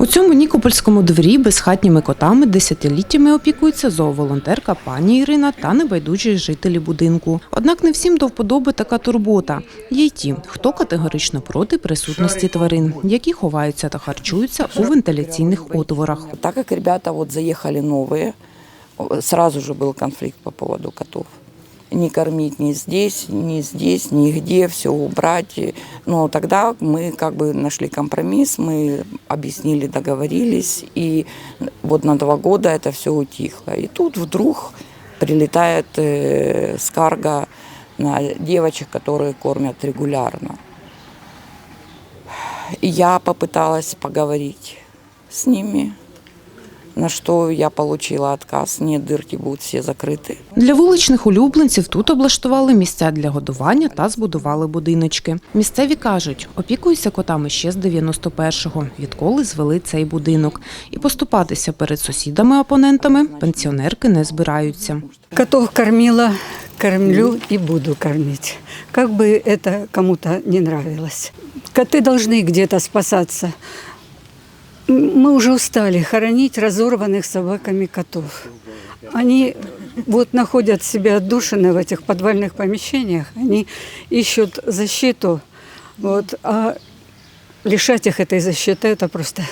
У цьому нікопольському дворі безхатніми котами десятиліттями опікується зооволонтерка пані Ірина та небайдужі жителі будинку. Однак не всім до вподоби така турбота. Є й ті, хто категорично проти присутності тварин, які ховаються та харчуються у вентиляційних отворах. Так как ребята вот заехали новые, о, сразу же был конфликт по поводу котов Не кормить ни здесь, ни здесь, нигде, все убрать. И- Но тогда мы как бы нашли компромисс, мы объяснили, договорились, и вот на два года это все утихло. И тут вдруг прилетает э, скарга на девочек, которые кормят регулярно. И я попыталась поговорить с ними, на что я получила отказ. Нет, дырки будут все закрыты. Для вуличних улюбленців тут облаштували місця для годування та збудували будиночки. Місцеві кажуть, опікуються котами ще з 91-го, відколи звели цей будинок. І поступатися перед сусідами-опонентами пенсіонерки не збираються. Котов кормила, кормлю и буду кормить. Как бы это кому-то не нравилось. Коты должны где-то спасаться. М, Мы уже устали хоронить разорванных собаками котов. Они вот находят себя отдушины в этих подвальных помещениях, они ищут защиту, вот, а лишать их этой защиты – это просто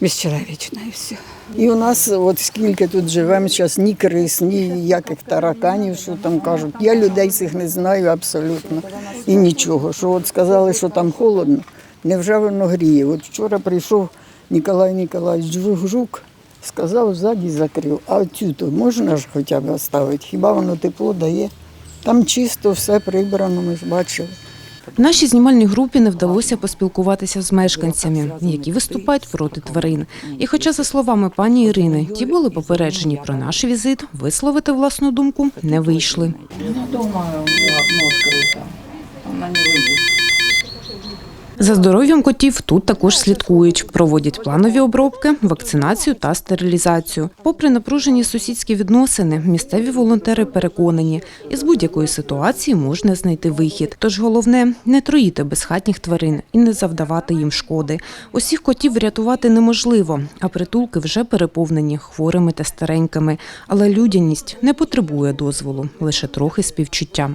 бесчеловечно и все. І у нас, от скільки тут живемо, зараз ні крис, ні ніяких тараканів, що там кажуть. Я людей цих не знаю абсолютно і нічого. Що от сказали, що там холодно, невже воно гріє? От вчора прийшов Ніколай Ніколаївич Жук, сказав, ззаді закрив. А цю то можна ж хоча б оставити? Хіба воно тепло дає? Там чисто все прибрано, ми ж бачили. Нашій знімальній групі не вдалося поспілкуватися з мешканцями, які виступають проти тварин. І хоча, за словами пані Ірини, ті були попереджені про наш візит, висловити власну думку не вийшли. Ну, дома окно открыто. Не выйдет. За здоров'ям котів тут також слідкують, проводять планові обробки, вакцинацію та стерилізацію. Попри напружені сусідські відносини, місцеві волонтери переконані, із будь-якої ситуації можна знайти вихід. Тож головне не троїти безхатніх тварин і не завдавати їм шкоди. Усіх котів врятувати неможливо, а притулки вже переповнені хворими та старенькими. Але людяність не потребує дозволу, лише трохи співчуття.